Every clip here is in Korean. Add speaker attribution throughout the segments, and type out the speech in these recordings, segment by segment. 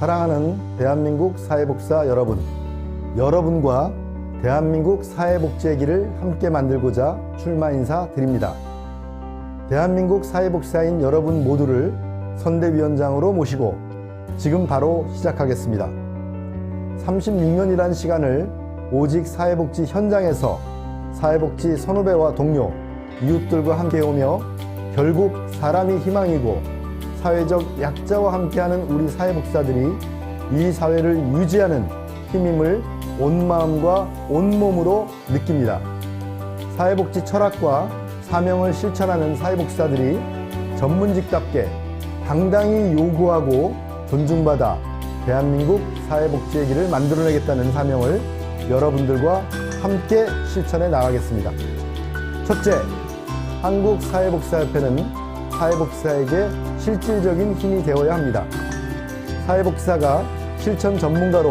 Speaker 1: 사랑하는 대한민국 사회복사 여러분, 여러분과 대한민국 사회복지의 길을 함께 만들고자 출마 인사 드립니다. 대한민국 사회복사인 여러분 모두를 선대위원장으로 모시고 지금 바로 시작하겠습니다. 36년이란 시간을 오직 사회복지 현장에서 사회복지 선후배와 동료, 이웃들과 함께 오며 결국 사람이 희망이고 사회적 약자와 함께하는 우리 사회복사들이 이 사회를 유지하는 힘임을 온 마음과 온 몸으로 느낍니다. 사회복지 철학과 사명을 실천하는 사회복사들이 전문직답게 당당히 요구하고 존중받아 대한민국 사회복지의 길을 만들어내겠다는 사명을 여러분들과 함께 실천해 나가겠습니다. 첫째, 한국사회복사협회는 사회복사에게 실질적인 힘이 되어야 합니다. 사회복사가 실천 전문가로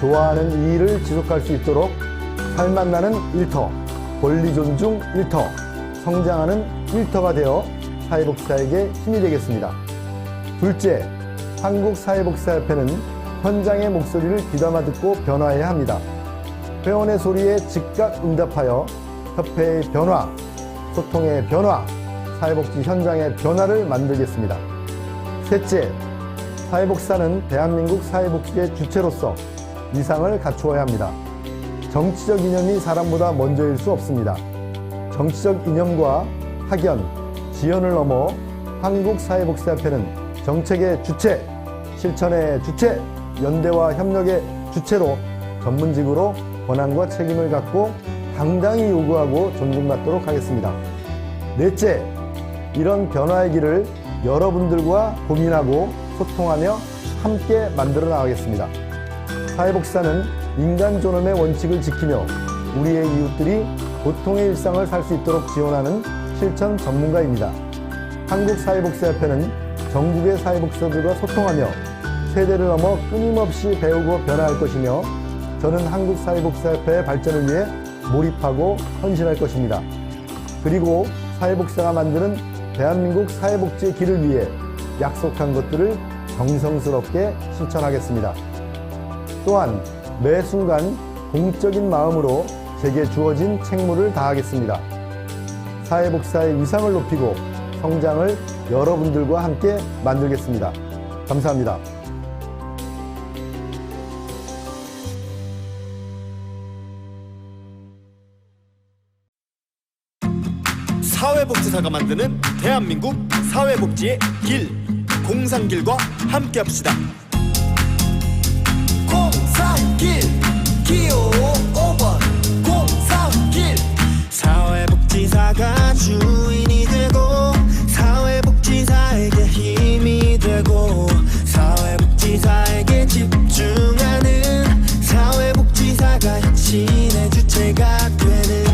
Speaker 1: 좋아하는 이 일을 지속할 수 있도록 살맛나는 일터, 권리 존중 일터, 성장하는 일터가 되어 사회복사에게 힘이 되겠습니다. 둘째, 한국사회복사협회는 현장의 목소리를 귀담아 듣고 변화해야 합니다. 회원의 소리에 즉각 응답하여 협회의 변화, 소통의 변화, 사회복지 현장의 변화를 만들겠습니다. 셋째, 사회복사는 대한민국 사회복지의 주체로서 이상을 갖추어야 합니다. 정치적 이념이 사람보다 먼저일 수 없습니다. 정치적 이념과 학연, 지연을 넘어 한국 사회복지협회는 정책의 주체, 실천의 주체, 연대와 협력의 주체로 전문직으로 권한과 책임을 갖고 당당히 요구하고 존중받도록 하겠습니다. 넷째, 이런 변화의 길을 여러분들과 고민하고 소통하며 함께 만들어 나가겠습니다. 사회복사는 인간 존엄의 원칙을 지키며 우리의 이웃들이 보통의 일상을 살 수 있도록 지원하는 실천 전문가입니다. 한국사회복사협회는 전국의 사회복사들과 소통하며 세대를 넘어 끊임없이 배우고 변화할 것이며 저는 한국사회복사협회의 발전을 위해 몰입하고 헌신할 것입니다. 그리고 사회복사가 만드는 대한민국 사회복지의 길을 위해 약속한 것들을 정성스럽게 실천하겠습니다. 또한 매 순간 공적인 마음으로 제게 주어진 책무를 다하겠습니다. 사회복사의 위상을 높이고 성장을 여러분들과 함께 만들겠습니다. 감사합니다.
Speaker 2: 사회복지사가 만드는 대한민국 사회복지의 길 공상길과 함께합시다. 공상길 기호 5번 공상길 사회복지사가 주인이 되고 사회복지사에게 힘이 되고 사회복지사에게 집중하는 사회복지사가 신의 주체가 되는